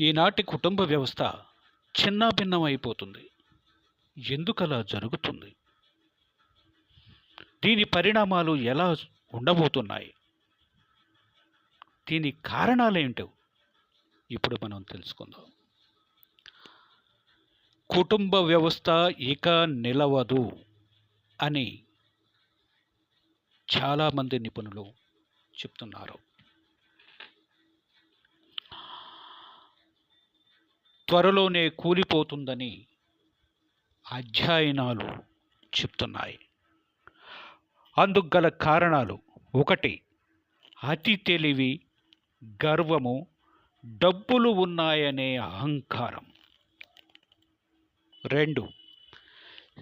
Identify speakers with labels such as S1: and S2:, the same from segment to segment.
S1: ఈనాటి కుటుంబ వ్యవస్థ చిన్నాభిన్నమైపోతుంది ఎందుకలా జరుగుతుంది? దీని పరిణామాలు ఎలా ఉండబోతున్నాయి? దీని కారణాలేంటో ఇప్పుడు మనం తెలుసుకుందాం. కుటుంబ వ్యవస్థ ఇక నిలవదు అని చాలామంది నిపుణులు చెప్తున్నారు. త్వరలోనే కూలిపోతుందని అధ్యయనాలు చెప్తున్నాయి. అందుకు గల కారణాలు ఒకటి అతి తెలివి గర్వము డబ్బులు ఉన్నాయనే అహంకారం. రెండు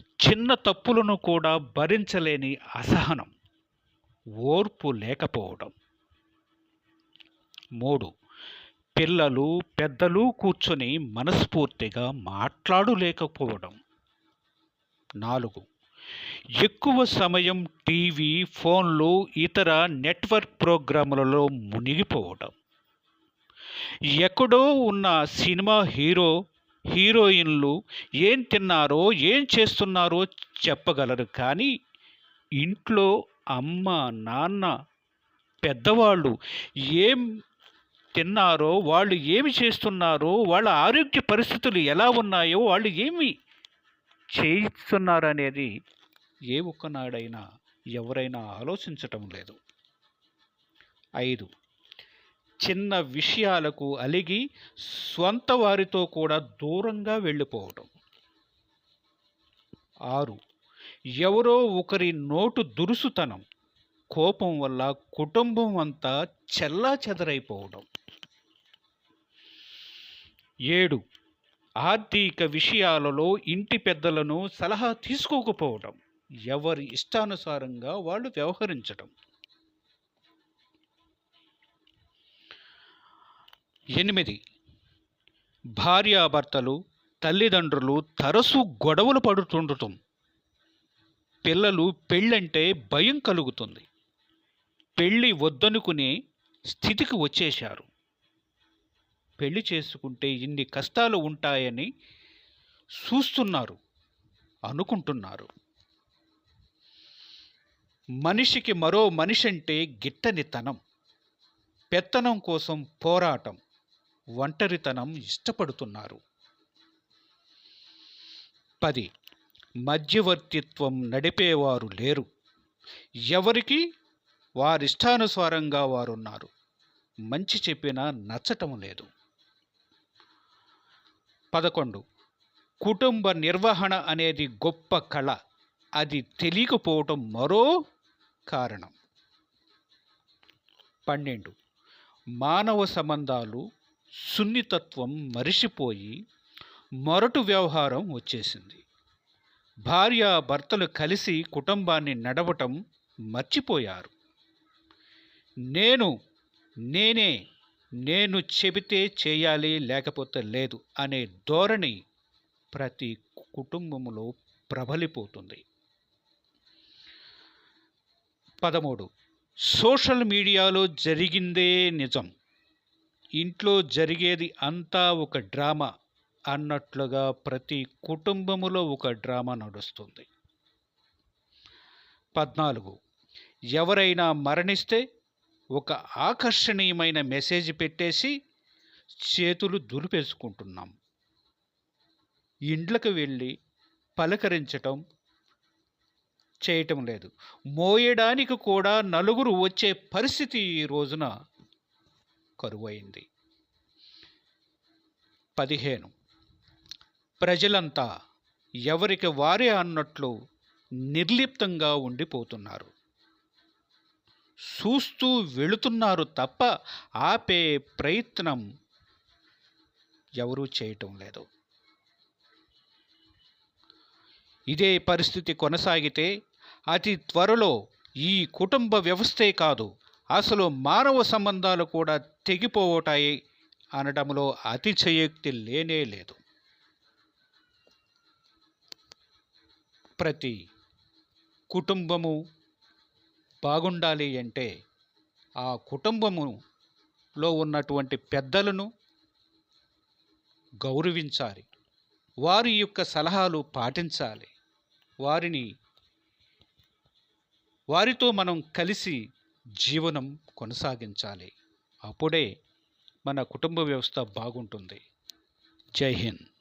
S1: చిన్న తప్పులను కూడా భరించలేని అసహనం ఓర్పు లేకపోవడం. మూడు పిల్లలు పెద్దలు కూర్చొని మనస్ఫూర్తిగా మాట్లాడలేకపోవడం. నాలుగు. ఎక్కువ సమయం టీవీ ఫోన్లు ఇతర నెట్వర్క్ ప్రోగ్రాములలో మునిగిపోవడం. ఎక్కడో ఉన్న సినిమా హీరో హీరోయిన్లు ఏం తిన్నారో ఏం చేస్తున్నారో చెప్పగలరు కానీ ఇంట్లో అమ్మ నాన్న పెద్దవాళ్ళు ఏం తిన్నారో వాళ్ళు ఏమి చేస్తున్నారో వాళ్ళ ఆరోగ్య పరిస్థితులు ఎలా ఉన్నాయో వాళ్ళు ఏమి చేయిస్తున్నారనేది ఏ ఒక్కనాడైనా ఎవరైనా ఆలోచించటం లేదు. ఐదు చిన్న విషయాలకు అలిగి స్వంత వారితో కూడా దూరంగా వెళ్ళిపోవడం ఆరు ఎవరో ఒకరి నోటు దురుసుతనం కోపం వల్ల కుటుంబం అంతా చెల్లా చెదరైపోవడం ఏడు. ఆర్థిక విషయాలలో ఇంటి పెద్దలను సలహా తీసుకోకపోవడం ఎవరి ఇష్టానుసారంగా వాళ్ళు వ్యవహరించడం. ఎనిమిది. భార్యాభర్తలు తల్లిదండ్రులు తరచూ గొడవలు పడుతుండటం. పిల్లలు పెళ్ళంటే భయం కలుగుతుంది. పెళ్ళి వద్దనుకునే స్థితికి వచ్చేశారు. పెళ్ళి చేసుకుంటే ఇన్ని కష్టాలు ఉంటాయని చూస్తున్నారు అనుకుంటున్నారు. మనిషికి మరో మనిషి అంటే గిట్టనితనం పెత్తనం కోసం పోరాటం ఒంటరితనం ఇష్టపడుతున్నారు. పది మధ్యవర్తిత్వం నడిపేవారు లేరు. ఎవరికి? వారిష్టానుసారంగా వారున్నారు. మంచి చెప్పినా నచ్చటం లేదు. పదకొండు. కుటుంబ నిర్వహణ అనేది గొప్ప కళ. అది తెలియకపోవటం మరో కారణం. పన్నెండు. మానవ సంబంధాలు సున్నితత్వం మరిసిపోయి మొరటు వ్యవహారం వచ్చేసింది. భార్య భర్తలు కలిసి కుటుంబాన్ని నడవటం మర్చిపోయారు. నేను నేనే నేను చెబితే చేయాలి లేకపోతే లేదు అనే ధోరణి ప్రతి కుటుంబంలో ప్రబలిపోతుంది. పదమూడు. సోషల్ మీడియాలో జరిగిందే నిజం. ఇంట్లో జరిగేది అంతా ఒక డ్రామా అన్నట్లుగా ప్రతి కుటుంబములో ఒక డ్రామా నడుస్తుంది. పద్నాలుగు. ఎవరైనా మరణిస్తే ఒక ఆకర్షణీయమైన మెసేజ్ పెట్టేసి చేతులు దులిపేసుకుంటున్నాం. ఇండ్లకు వెళ్ళి పలకరించటం చేయటం లేదు. మోయడానికి కూడా నలుగురు వచ్చే పరిస్థితి ఈ రోజున కరువైంది. పదిహేను. ప్రజలంతా ఎవరికి వారే అన్నట్లు నిర్లిప్తంగా ఉండిపోతున్నారు. చూస్తూ వెళుతున్నారు తప్ప ఆపే ప్రయత్నం ఎవరూ చేయటం లేదు. ఇదే పరిస్థితి కొనసాగితే అతి త్వరలో ఈ కుటుంబ వ్యవస్థే కాదు అసలు మానవ సంబంధాలు కూడా తెగిపోవటాయి అనడంలో అతిశయోక్తి లేనే లేదు. ప్రతి కుటుంబము బాగుండాలి అంటే ఆ కుటుంబములో ఉన్నటువంటి పెద్దలను గౌరవించాలి. వారి యొక్క సలహాలు పాటించాలి. వారిని వారితో మనం కలిసి జీవనం కొనసాగించాలి. అప్పుడే మన కుటుంబ వ్యవస్థ బాగుంటుంది. జై హింద్.